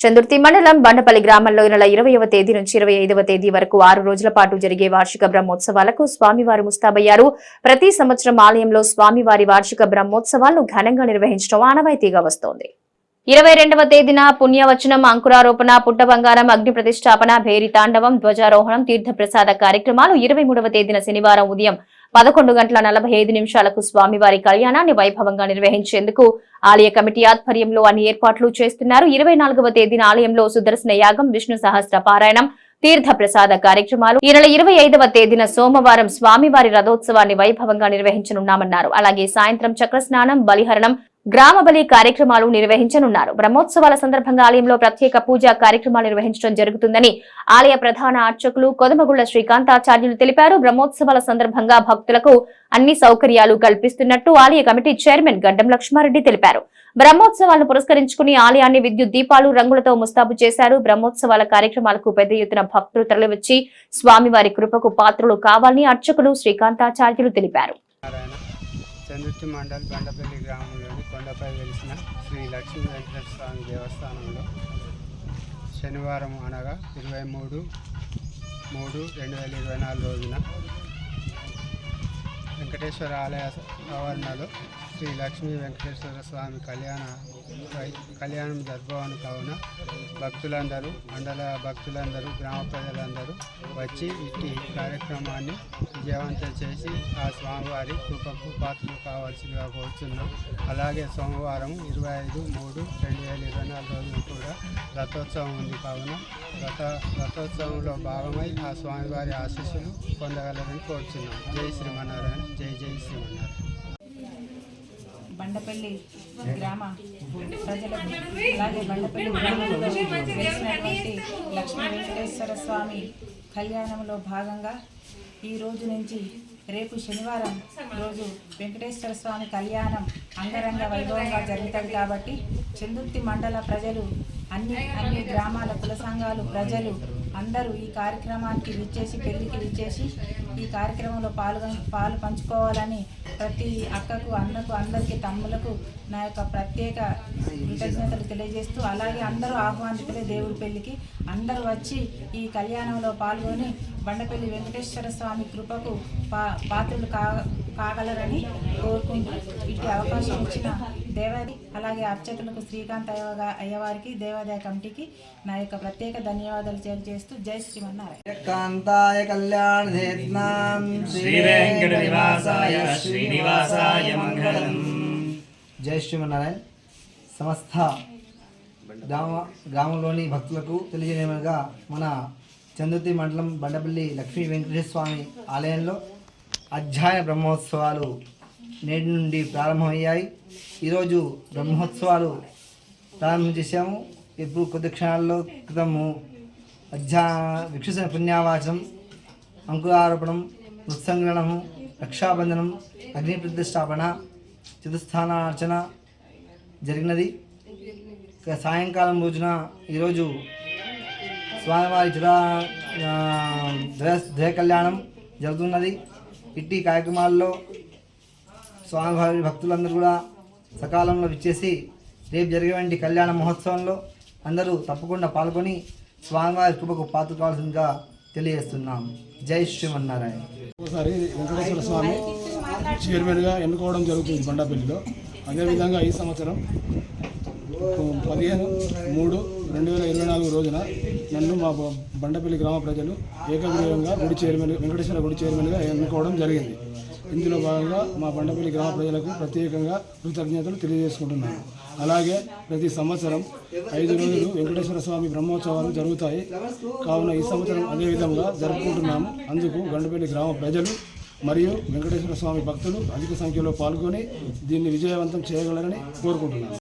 చందుర్తి మండలం బండపల్లి గ్రామంలో నెల ఇరవైవ తేదీ నుంచి ఇరవై ఐదవ తేదీ వరకు ఆరు రోజుల పాటు జరిగే వార్షిక బ్రహ్మోత్సవాలకు స్వామివారు ముస్తాబయ్యారు. ప్రతి సంవత్సరం ఆలయంలో స్వామివారి వార్షిక బ్రహ్మోత్సవాలను ఘనంగా నిర్వహించడం ఆనవాయితీగా వస్తోంది. ఇరవై రెండవ తేదీన పుణ్యవచనం అంకురారోపణ పుట్ట బంగారం అగ్ని ప్రతిష్టాపన భేరి తాండవం ధ్వజారోహణం తీర్థప్రసాద కార్యక్రమాలు ఇరవై మూడవ తేదీన శనివారం ఉదయం పదకొండు గంటల నలభై ఐదు నిమిషాలకు స్వామివారి కళ్యాణాన్ని వైభవంగా నిర్వహించేందుకు ఆలయ కమిటీ ఆధ్వర్యంలో అన్ని ఏర్పాట్లు చేస్తున్నారు. ఇరవై నాలుగవ తేదీన ఆలయంలో సుదర్శన యాగం విష్ణు సహస్ర పారాయణం తీర్థ ప్రసాద కార్యక్రమాలు. ఈ నెల ఇరవై ఐదవ తేదీన సోమవారం స్వామివారి రథోత్సవాన్ని వైభవంగా నిర్వహించనున్నామన్నారు. అలాగే సాయంత్రం చక్ర స్నానం బలిహరణం గ్రామ బలి కార్యక్రమాలు నిర్వహించనున్నారు. బ్రహ్మోత్సవాల సందర్భంగా ఆలయంలో ప్రత్యేక పూజా కార్యక్రమాలు నిర్వహించడం జరుగుతుందని ఆలయ ప్రధాన అర్చకులు కొదమగుళ్ళ శ్రీకాంతాచార్యులు తెలిపారు. బ్రహ్మోత్సవాల సందర్భంగా భక్తులకు అన్ని సౌకర్యాలు కల్పిస్తున్నట్టు ఆలయ కమిటీ చైర్మన్ గడ్డం లక్ష్మారెడ్డి తెలిపారు. బ్రహ్మోత్సవాలను పురస్కరించుకుని ఆలయాన్ని విద్యుత్ దీపాలు రంగులతో ముస్తాబు చేశారు. బ్రహ్మోత్సవాల కార్యక్రమాలకు పెద్ద ఎత్తున భక్తులు తరలివచ్చి స్వామివారి కృపకు పాత్రులు కావాలని అర్చకులు శ్రీకాంతాచార్యులు తెలిపారు. చందుర్తి మండల్ బండపల్లి గ్రామంలోని కొండపై వెలిసిన శ్రీ లక్ష్మీ వెంకటేశ్వర స్వామి దేవస్థానంలో శనివారం అనగా ఇరవై మూడు మూడు రెండు వేల ఇరవై నాలుగు రోజున వెంకటేశ్వర ఆలయ ఆవరణలో శ్రీ లక్ష్మీ వెంకటేశ్వర స్వామి కళ్యాణ కళ్యాణం జరుపుకోవను కావున భక్తులందరూ మండల భక్తులందరూ గ్రామ ప్రజలందరూ వచ్చి ఇట్టి కార్యక్రమాన్ని విజయవంతం చేసి ఆ స్వామివారి కృపకు పాత్రలు కావాల్సిందిగా కోరుతున్నాం అలాగే సోమవారం ఇరవై ఐదు మూడు రెండు వేల ఇరవై నాలుగు రోజున కూడా రథోత్సవం ఉంది కావున రథ రథోత్సవంలో భాగమై ఆ స్వామివారి ఆశీస్సులు పొందగలరని కోరుతున్నాం జై శ్రీమన్నారాయణ జై జై శ్రీమన్నారాయణ. బండపల్లి గ్రామ ప్రజలకు అలాగే బండపల్లి గ్రామంలో లక్ష్మీ వెంకటేశ్వర స్వామి కళ్యాణంలో భాగంగా ఈ రోజు నుంచి రేపు శనివారం రోజు వెంకటేశ్వర స్వామి కళ్యాణం అంగరంగ వైభవంగా జరుగుతుంది కాబట్టి చందుర్తి మండల ప్రజలు అన్ని అన్ని గ్రామాల కుల సంఘాలు ప్రజలు అందరూ ఈ కార్యక్రమానికి విచ్చేసి పెళ్ళికి విచ్చేసి ఈ కార్యక్రమంలో పాల్గొ పాలు పంచుకోవాలని ప్రతి అక్కకు అన్నకు అందరికీ తమ్ములకు నా యొక్క ప్రత్యేక కృతజ్ఞతలు తెలియజేస్తూ అలాగే అందరూ ఆహ్వానితులే దేవుడి పెళ్ళికి అందరూ వచ్చి ఈ కళ్యాణంలో పాల్గొని బండపల్లి వెంకటేశ్వర స్వామి కృపకు పా పాత్రలు కా కాగలరని కోరుకుంటూ ఇట్టి అవకాశం ఇచ్చిన దేవాది అలాగే అర్చకులకు శ్రీకాంత్ అయ్య అయ్యవారికి దేవాదాయ కమిటీకి నా యొక్క ప్రత్యేక ధన్యవాదాలు తెలియజేస్తూ జై శ్రీమన్నారాయణ. కాంతాయ శ్రీనివాసాయ మంగళం. జై శ్రీమన్నారాయణ. సమస్త గ్రామ గ్రామంలోని భక్తులకు తెలియజేయమనగా మన చందుర్తి మండలం బండపల్లి లక్ష్మీ వెంకటేశ్వర స్వామి ఆలయంలో అధ్యాయ బ్రహ్మోత్సవాలు నేటి నుండి ప్రారంభమయ్యాయి. ఈరోజు బ్రహ్మోత్సవాలు ప్రారంభం చేశాము. ఇప్పుడు కొద్ది క్షణాల్లో క్రితము అధ్యా విక్షిసిన పుణ్యావాచనం అంకురారోపణం మృత్సంగ్రహణము రక్షాబంధనం అగ్ని ప్రతిష్టాపన చతుస్థానార్చన జరిగినది. సాయంకాలం రోజున ఈరోజు స్వామివారి జురా ద్వయ కళ్యాణం జరుగుతున్నది. ఇట్టి కార్యక్రమాల్లో స్వామివారి భక్తులందరూ కూడా సకాలంలో విచ్చేసి రేపు జరిగేటువంటి కళ్యాణ మహోత్సవంలో అందరూ తప్పకుండా పాల్గొని స్వామివారి కృపకు పాత్ర కావాల్సిందిగా తెలియజేస్తున్నాం. జై శ్రీమన్నారాయణ. ఒకసారి వెంకటేశ్వర స్వామి చైర్మన్గా ఎన్నుకోవడం జరుగుతుంది బండాపల్లిలో. అదేవిధంగా ఈ సంవత్సరం పదిహేను మూడు రెండు వేల ఇరవై నాలుగు రోజున నన్ను మా బండపల్లి గ్రామ ప్రజలు ఏకగ్రీవంగా గుడి చైర్మన్ వెంకటేశ్వర గుడి చైర్మన్గా ఎన్నుకోవడం జరిగింది. ఇందులో భాగంగా మా బండపల్లి గ్రామ ప్రజలకు ప్రత్యేకంగా కృతజ్ఞతలు తెలియజేసుకుంటున్నాను. అలాగే ప్రతి సంవత్సరం ఐదు రోజులు వెంకటేశ్వర స్వామి బ్రహ్మోత్సవాలు జరుగుతాయి. కావున ఈ సంవత్సరం అదే విధంగా జరుపుకుంటున్నాము. అందుకు గండపల్లి గ్రామ ప్రజలు మరియు వెంకటేశ్వర స్వామి భక్తులు అధిక సంఖ్యలో పాల్గొని దీన్ని విజయవంతం చేయగలరని కోరుకుంటున్నాను.